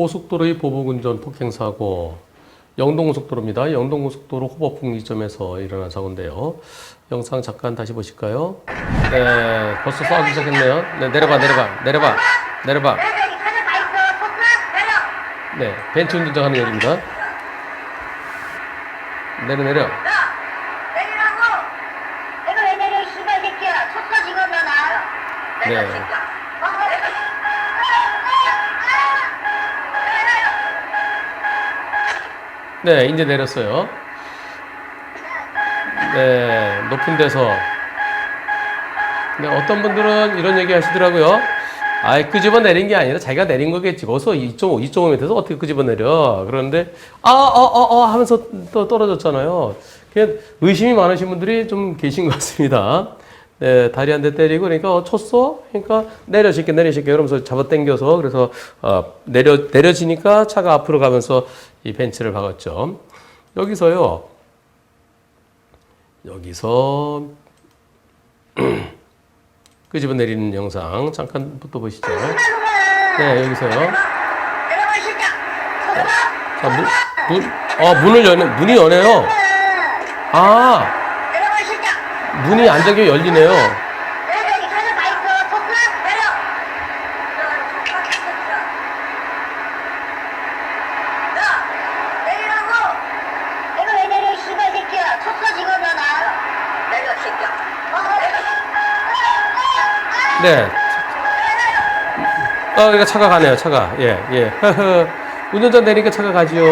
고속도로의 보복운전 폭행사고 영동고속도로입니다. 영동고속도로 호법풍리점에서 일어난 사고인데요. 영상 잠깐 다시 보실까요? 네, 벌써 싸우기 시작했네요. 네, 내려봐, 내려봐, 내려봐, 내려봐. 네, 벤츠 운전자 하는 얘기입니다. 내려, 내려. 네. 네, 이제 내렸어요. 네, 높은 데서. 네, 어떤 분들은 이런 얘기 하시더라고요. 아이, 끄집어 내린 게 아니라 자기가 내린 거겠지. 거기서 2.5, 2.5m에서 어떻게 끄집어 내려. 그런데, 아, 어, 어, 어 하면서 또 떨어졌잖아요. 그냥 의심이 많으신 분들이 좀 계신 것 같습니다. 네, 다리 한 대 때리고, 그러니까, 어, 쳤어? 그러니까, 내려질게, 내리실게. 그러면서 잡아 당겨서, 그래서, 어, 내려, 내려지니까 차가 앞으로 가면서 이 벤츠를 박았죠. 여기서요, 여기서, 끄집어 내리는 영상 잠깐 또 보시죠. 네, 여기서요. 자, 문, 문, 어, 문을 여는, 문이 여네요. 아, 문이 안정이 열리네요. 네. 어, 이거 차가 가네요, 차가. 예, 예. 운전자 내리니까 차가 가지요.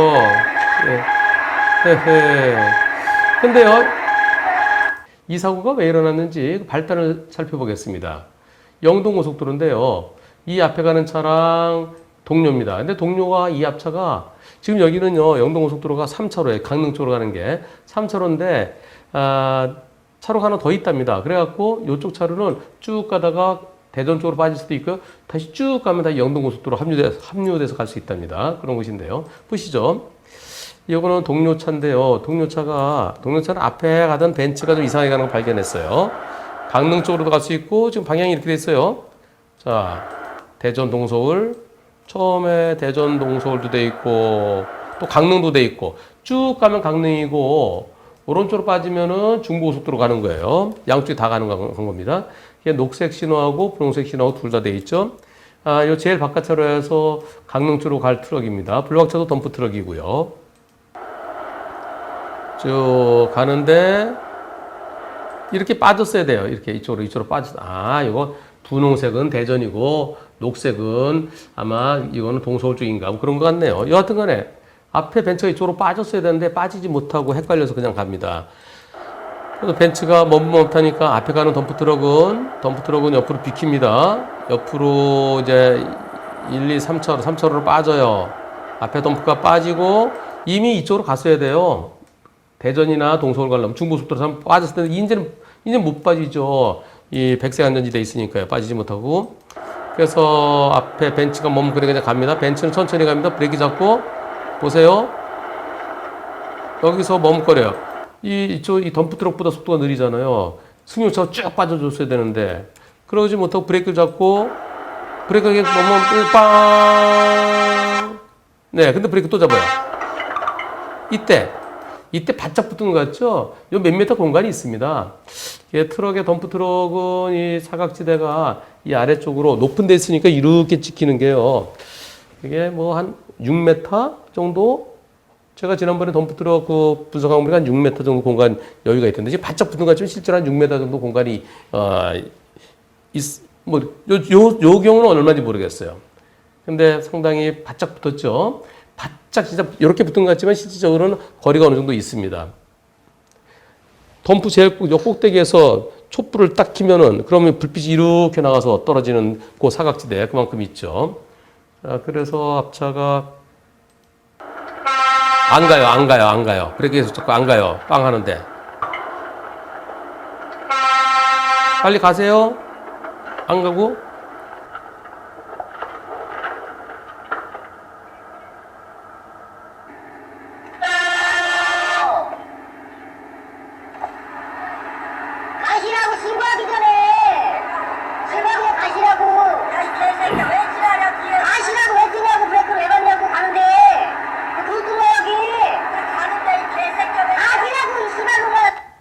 예. 헤헤. 근데요, 이 사고가 왜 일어났는지 그 발단을 살펴보겠습니다. 영동고속도로인데요. 이 앞에 가는 차랑 동료입니다. 근데 동료가 이 앞차가 지금 여기는요, 영동고속도로가 3차로에 강릉 쪽으로 가는 게 3차로인데, 아, 차로가 하나 더 있답니다. 그래갖고 이쪽 차로는 쭉 가다가 대전 쪽으로 빠질 수도 있고 다시 쭉 가면 다시 영동고속도로 합류돼서, 합류돼서 갈 수 있답니다. 그런 곳인데요. 보시죠. 이거는 동료차인데요. 동료차가 동료차는 앞에 가던 벤츠가 좀 이상하게 가는 걸 발견했어요. 강릉 쪽으로도 갈 수 있고 지금 방향이 이렇게 돼 있어요. 자, 대전 동서울 처음에 대전 동서울도 돼 있고 또 강릉도 돼 있고 쭉 가면 강릉이고 오른쪽으로 빠지면은 중부고속도로 가는 거예요. 양쪽이 다 가는 겁니다. 이게 녹색 신호하고 분홍색 신호하고 둘 다 돼 있죠. 아, 요 제일 바깥 차로에서 강릉 쪽으로 갈 트럭입니다. 블록차도 덤프 트럭이고요. 쭉 가는데 이렇게 빠졌어야 돼요. 이렇게 이쪽으로 이쪽으로 빠졌. 아, 이거 분홍색은 대전이고 녹색은 아마 이거는 동서울 쪽인가 뭐 그런 것 같네요. 여하튼간에 앞에 벤츠가 이쪽으로 빠졌어야 되는데 빠지지 못하고 헷갈려서 그냥 갑니다. 그래서 벤츠가 머뭇머뭇하니까 앞에 가는 덤프트럭은 덤프트럭은 옆으로 비킵니다. 옆으로 이제 1, 2, 3차로 3차로로 빠져요. 앞에 덤프가 빠지고 이미 이쪽으로 갔어야 돼요. 대전이나 동서울 가려면 중부속도로 한번 빠졌을 때는 이제는 이제 못 빠지죠. 이 백색 안전지대 있으니까요. 빠지지 못하고. 그래서 앞에 벤츠가 머뭇거리고 그냥 갑니다. 벤츠는 천천히 갑니다. 브레이크 잡고 보세요. 여기서 머뭇거려요. 이 이쪽 이 덤프 트럭보다 속도가 느리잖아요. 승용차가 쭉 빠져줬어야 되는데 그러지 못하고 브레이크를 잡고 브레이크가 계속 넘어 빵. 네, 근데 브레이크 또 잡아요. 이때 이때 바짝 붙은 것 같죠? 요 몇 미터 공간이 있습니다. 이 트럭의 덤프 트럭은 이 사각지대가 이 아래쪽으로 높은 데 있으니까 이렇게 찍히는 게요. 이게 뭐 한 6m 정도? 제가 지난번에 덤프 트럭 그 분석한 보니까 한 6m 정도 공간 여유가 있던데 지금 바짝 붙은 것 같지만 실제로 한 6m 정도 공간이 어, 있, 뭐, 요, 요, 요 경우는 얼마인지 모르겠어요. 근데 상당히 바짝 붙었죠. 바짝 진짜 이렇게 붙은 것 같지만 실질적으로는 거리가 어느 정도 있습니다. 덤프 제일 꼭대기에서 촛불을 딱 키면은 그러면 불빛이 이렇게 나가서 떨어지는 그 사각지대 그만큼 있죠. 아, 그래서 앞차가 안 가요, 안 가요, 안 가요. 브레이크에서 자꾸 안 가요. 빵 하는데. 빨리 가세요. 안 가고 신고하기 전에 신고하기 전에 가시라고 야이 개새끼야 왜 지랄이야 뒤에 가시라고 왜 뛰냐고 브레이크를 왜 밟냐고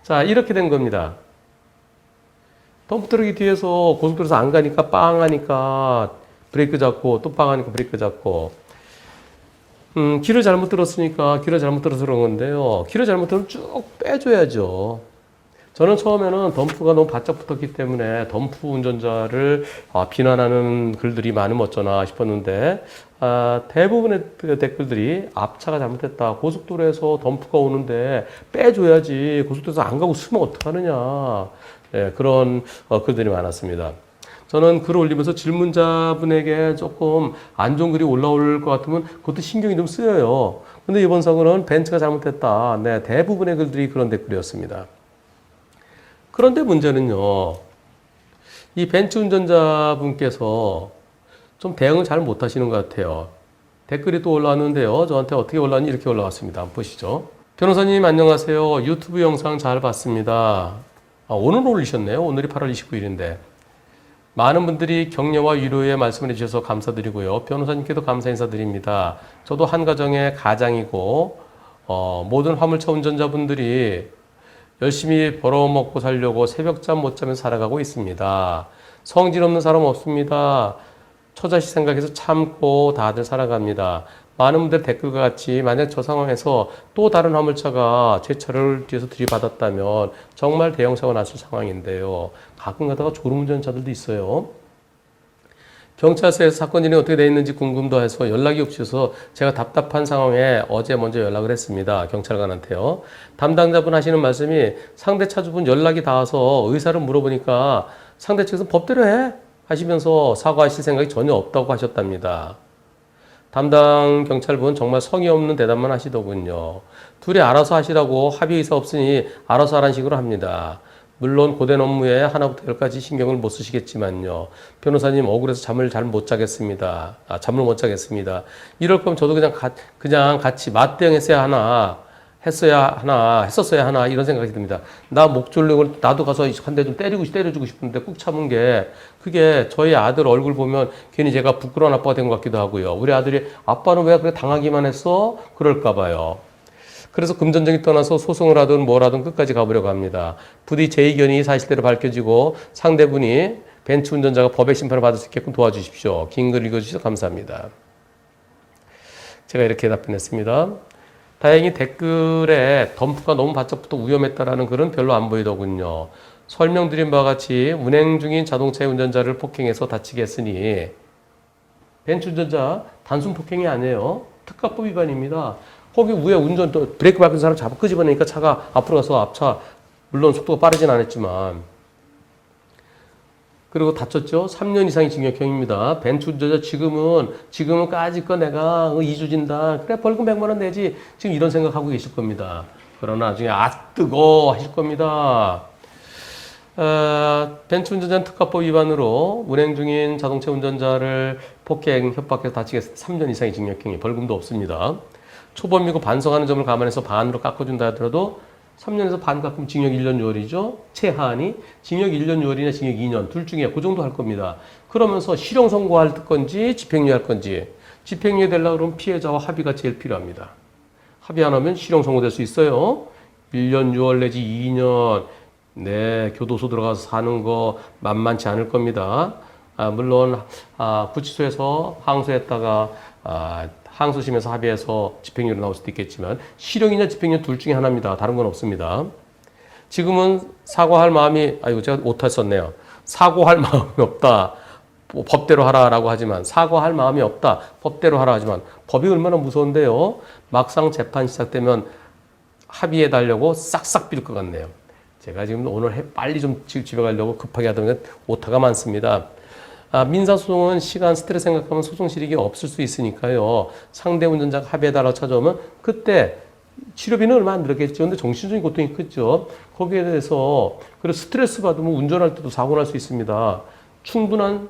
자, 이렇게 된 겁니다. 덤프트럭이 뒤에서 고속도로에서 안 가니까 빵 하니까 브레이크 잡고 또 빵 하니까 브레이크 잡고 음, 길을 잘못 들었으니까 길을 잘못 들어서 그런 건데요. 길을 잘못 들으면 쭉 빼줘야죠. 저는 처음에는 덤프가 너무 바짝 붙었기 때문에 덤프 운전자를 아, 비난하는 글들이 많으면 어쩌나 싶었는데 아, 대부분의 그 댓글들이 앞차가 잘못했다. 고속도로에서 덤프가 오는데 빼줘야지. 고속도로에서 안 가고 쓰면 어떡하느냐. 네, 그런 어, 글들이 많았습니다. 저는 글을 올리면서 질문자분에게 조금 안 좋은 글이 올라올 것 같으면 그것도 신경이 좀 쓰여요. 근데 이번 사고는 벤츠가 잘못했다. 네, 대부분의 글들이 그런 댓글이었습니다. 그런데 문제는요. 이 벤츠 운전자분께서 좀 대응을 잘 못하시는 것 같아요. 댓글이 또 올라왔는데요. 저한테 어떻게 올라왔니? 이렇게 올라왔습니다. 한번 보시죠. 변호사님 안녕하세요. 유튜브 영상 잘 봤습니다. 아, 오늘 올리셨네요. 오늘이 8월 29일인데. 많은 분들이 격려와 위로의 말씀을 해주셔서 감사드리고요. 변호사님께도 감사 인사드립니다. 저도 한 가정의 가장이고, 어, 모든 화물차 운전자분들이 열심히 벌어먹고 살려고 새벽잠 못 자면서 살아가고 있습니다. 성질 없는 사람 없습니다. 처자식 생각해서 참고 다들 살아갑니다. 많은 분들 댓글과 같이 만약 저 상황에서 또 다른 화물차가 제 차를 뒤에서 들이받았다면 정말 대형 사고 났을 상황인데요. 가끔 가다가 졸음운전자들도 있어요. 경찰서에서 사건 진행이 어떻게 돼 있는지 궁금도 해서 연락이 없어서 제가 답답한 상황에 어제 먼저 연락을 했습니다. 경찰관한테요. 담당자분 하시는 말씀이 상대 차주분 연락이 닿아서 의사를 물어보니까 상대 측에서 법대로 해 하시면서 사과하실 생각이 전혀 없다고 하셨답니다. 담당 경찰분 정말 성의 없는 대답만 하시더군요. 둘이 알아서 하시라고 합의 의사 없으니 알아서 하라는 식으로 합니다. 물론 고된 업무에 하나부터 열까지 신경을 못 쓰시겠지만요. 변호사님 억울해서 잠을 잘 못 자겠습니다. 아, 잠을 못 자겠습니다. 이럴 거면 저도 그냥 가, 그냥 같이 맞대응했어야 하나, 했어야 하나, 했었어야 하나 이런 생각이 듭니다. 나 목 졸리고 나도 가서 한 대 좀 때리고 때려주고 싶은데 꾹 참은 게 그게 저희 아들 얼굴 보면 괜히 제가 부끄러운 아빠가 된 것 같기도 하고요. 우리 아들이 아빠는 왜 그래 당하기만 했어? 그럴까 봐요. 그래서 금전적인 떠나서 소송을 하든 뭘 하든 끝까지 가보려고 합니다. 부디 제 의견이 사실대로 밝혀지고 상대분이 벤츠 운전자가 법의 심판을 받을 수 있게끔 도와주십시오. 긴 글 읽어주셔서 감사합니다. 제가 이렇게 답변했습니다. 다행히 댓글에 덤프가 너무 바짝부터 위험했다라는 글은 별로 안 보이더군요. 설명드린 바와 같이 운행 중인 자동차의 운전자를 폭행해서 다치게 했으니 벤츠 운전자 단순 폭행이 아니에요. 특가법 위반입니다. 거기 위에 운전 또 브레이크 밟은 사람 잡아 끄집어내니까 차가 앞으로 가서 앞차 물론 속도가 빠르진 않았지만 그리고 다쳤죠. 3년 이상의 징역형입니다. 벤츠 운전자 지금은 지금은 까짓 거 내가 2주 진다. 그래 벌금 100만 원 내지. 지금 이런 생각하고 계실 겁니다. 그러나 나중에 아 뜨거 하실 겁니다. 어, 벤츠 운전자 특가법 위반으로 운행 중인 자동차 운전자를 폭행, 협박해서 다치게 해서 3년 이상의 징역형이 벌금도 없습니다. 초범이고 반성하는 점을 감안해서 반으로 깎아준다 하더라도 3년에서 반 깎으면 징역 1년 6월이죠. 최하한이 징역 1년 6월이나 징역 2년 둘 중에 그 정도 할 겁니다. 그러면서 실형 선고할 건지 집행유예 할 건지 집행유예 되려고 그러면 피해자와 합의가 제일 필요합니다. 합의 안 하면 실형 선고될 수 있어요. 1년 6월 내지 2년 네, 교도소 들어가서 사는 거 만만치 않을 겁니다. 아, 물론 아, 구치소에서 항소했다가 아, 항소심에서 합의해서 집행유예 나올 수도 있겠지만 실형이냐 집행유예 둘 중에 하나입니다. 다른 건 없습니다. 지금은 사과할 마음이 아이고 제가 오타 썼네요. 사과할 마음이 없다. 뭐 법대로 하라라고 하지만 사과할 마음이 없다. 법대로 하라 하지만 법이 얼마나 무서운데요. 막상 재판 시작되면 합의해 달려고 싹싹 빌 것 같네요. 제가 지금 오늘 해- 빨리 좀 집- 집에 가려고 급하게 하다 보니까 오타가 많습니다. 아, 민사소송은 시간 스트레스 생각하면 소송 실익이 없을 수 있으니까요. 상대 운전자가 합의해달라고 찾아오면 그때 치료비는 얼마 안 들었겠죠. 근데 정신적인 고통이 크죠. 거기에 대해서 그리고 스트레스 받으면 운전할 때도 사고 날 수 있습니다. 충분한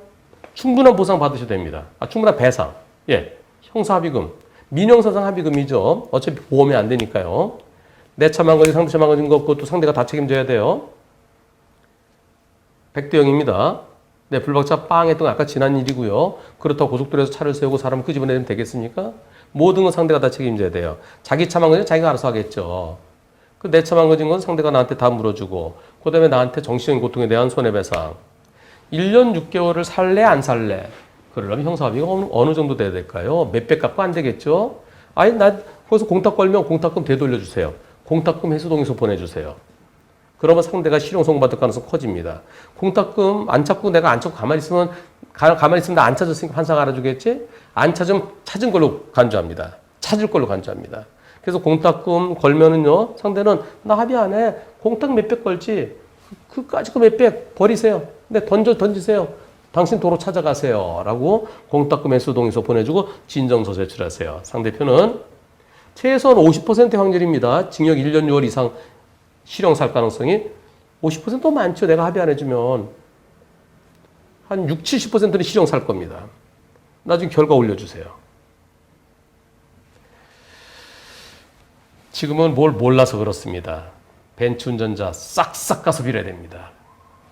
충분한 보상 받으셔야 됩니다. 아, 충분한 배상. 예. 형사 합의금. 민형사상 합의금이죠. 어차피 보험이 안 되니까요. 내 차 망가진 상대 차 망가진 거 그것도 상대가 다 책임져야 돼요. 100대 0입니다. 네, 불박차 빵 했던 건 아까 지난 일이고요. 그렇다고 고속도로에서 차를 세우고 사람 끄집어내면 되겠습니까? 모든 건 상대가 다 책임져야 돼요. 자기 차 망가지면 자기가 알아서 하겠죠. 그 내차 망가진 건 상대가 나한테 다 물어주고 그 다음에 나한테 정신적인 고통에 대한 손해배상 1년 6개월을 살래 안 살래 그러려면 형사합의가 어느, 어느 정도 돼야 될까요? 몇백 갖고 안 되겠죠? 아니 나 거기서 공탁 걸면 공탁금 되돌려 주세요. 공탁금 해수동에서 보내주세요. 그러면 상대가 실형송 받을 가능성 커집니다. 공탁금 안 찾고 내가 안 찾고 가만히 있으면 가, 가만히 있으면 나 안 찾았으니까 판사가 알아주겠지? 안 찾으면 찾은 걸로 간주합니다. 찾을 걸로 간주합니다. 그래서 공탁금 걸면은요 상대는 나 합의 안 해. 공탁 몇백 걸지. 그- 그까짓 거 몇백 버리세요. 근데 던져 던지세요. 당신 도로 찾아가세요. 라고 공탁금 해수동에서 보내주고 진정서 제출하세요. 상대편은 최소한 50%의 확률입니다. 징역 1년 6월 이상 실형 살 가능성이 50%도 많죠. 내가 합의 안 해주면 한 6, 70%는 실형 살 겁니다. 나중에 결과 올려주세요. 지금은 뭘 몰라서 그렇습니다. 벤츠 운전자 싹싹 가서 빌어야 됩니다.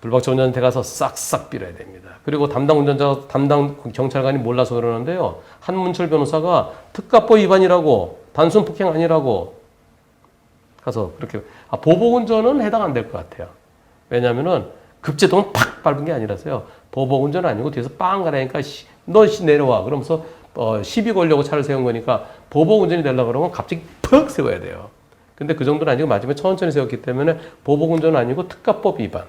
불박차 운전한테 가서 싹싹 빌어야 됩니다. 그리고 담당 운전자, 담당 경찰관이 몰라서 그러는데요. 한문철 변호사가 특가법 위반이라고 단순 폭행 아니라고 가서 그렇게 아, 보복 운전은 해당 안 될 것 같아요. 왜냐하면은 급제동은 팍 밟은 게 아니라서요. 보복 운전은 아니고 뒤에서 빵 가라니까 씨 내려와 그러면서 어, 시비 걸려고 차를 세운 거니까 보복 운전이 되려 고 그러면 갑자기 퍽 세워야 돼요. 근데 그 정도는 아니고 마지막에 천천히 세웠기 때문에 보복 운전은 아니고 특가법 위반.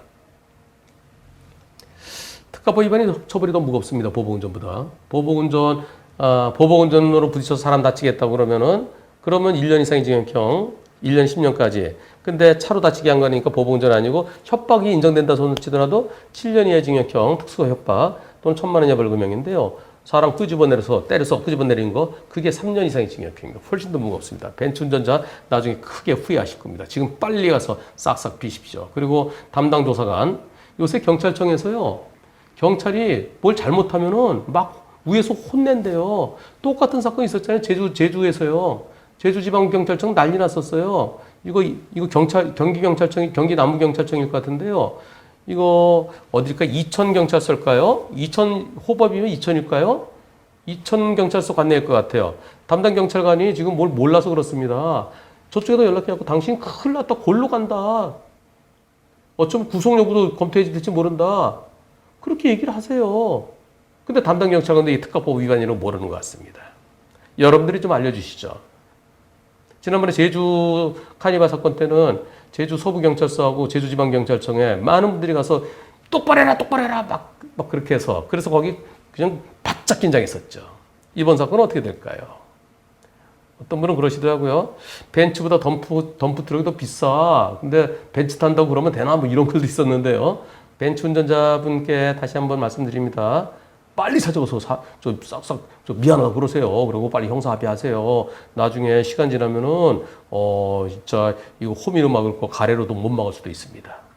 특가법 위반이 처벌이 더 무겁습니다. 보복운전보다. 보복운전, 아, 보복운전으로 부딪혀서 사람 다치겠다고 그러면은, 그러면 1년 이상의 징역형, 1년 10년까지. 근데 차로 다치게 한 거니까 보복운전 아니고 협박이 인정된다 손을 치더라도 7년 이하의 징역형, 특수가 협박 또는 천만 원 이하 벌금형인데요. 사람 끄집어내려서 때려서 끄집어내린 거 그게 3년 이상의 징역형입니다. 훨씬 더 무겁습니다. 벤츠 운전자 나중에 크게 후회하실 겁니다. 지금 빨리 가서 싹싹 비십시오. 그리고 담당 조사관 요새 경찰청에서요. 경찰이 뭘 잘못하면은 막 위에서 혼낸대요. 똑같은 사건이 있었잖아요. 제주 제주에서요. 제주지방경찰청 난리 났었어요. 이거 이거 경찰 경기 경찰청이 경기 남부 경찰청일 것 같은데요. 이거 어딜까? 이천 경찰서일까요? 이천 호법이면 이천일까요? 이천 경찰서 관내일 것 같아요. 담당 경찰관이 지금 뭘 몰라서 그렇습니다. 저쪽에다 연락해갖고 당신 큰일 났다 골로 간다. 어쩌면 구속 여부도 검토해 될지 모른다. 그렇게 얘기를 하세요. 근데 담당 경찰관도 이 특가법 위반이라고 모르는 것 같습니다. 여러분들이 좀 알려주시죠. 지난번에 제주 카니발 사건 때는 제주 서부경찰서하고 제주지방경찰청에 많은 분들이 가서 똑바로 해라, 똑바로 해라, 막, 막 그렇게 해서. 그래서 거기 그냥 바짝 긴장했었죠. 이번 사건은 어떻게 될까요? 어떤 분은 그러시더라고요. 벤츠보다 덤프, 덤프 트럭이 더 비싸. 근데 벤츠 탄다고 그러면 되나? 뭐 이런 글도 있었는데요. 벤츠 운전자분께 다시 한번 말씀드립니다. 빨리 찾아가서 사, 좀 싹싹 좀 미안하다 그러세요. 그리고 빨리 형사 합의하세요. 나중에 시간 지나면은 어 진짜 이거 호미로 막을 거 가래로도 못 막을 수도 있습니다.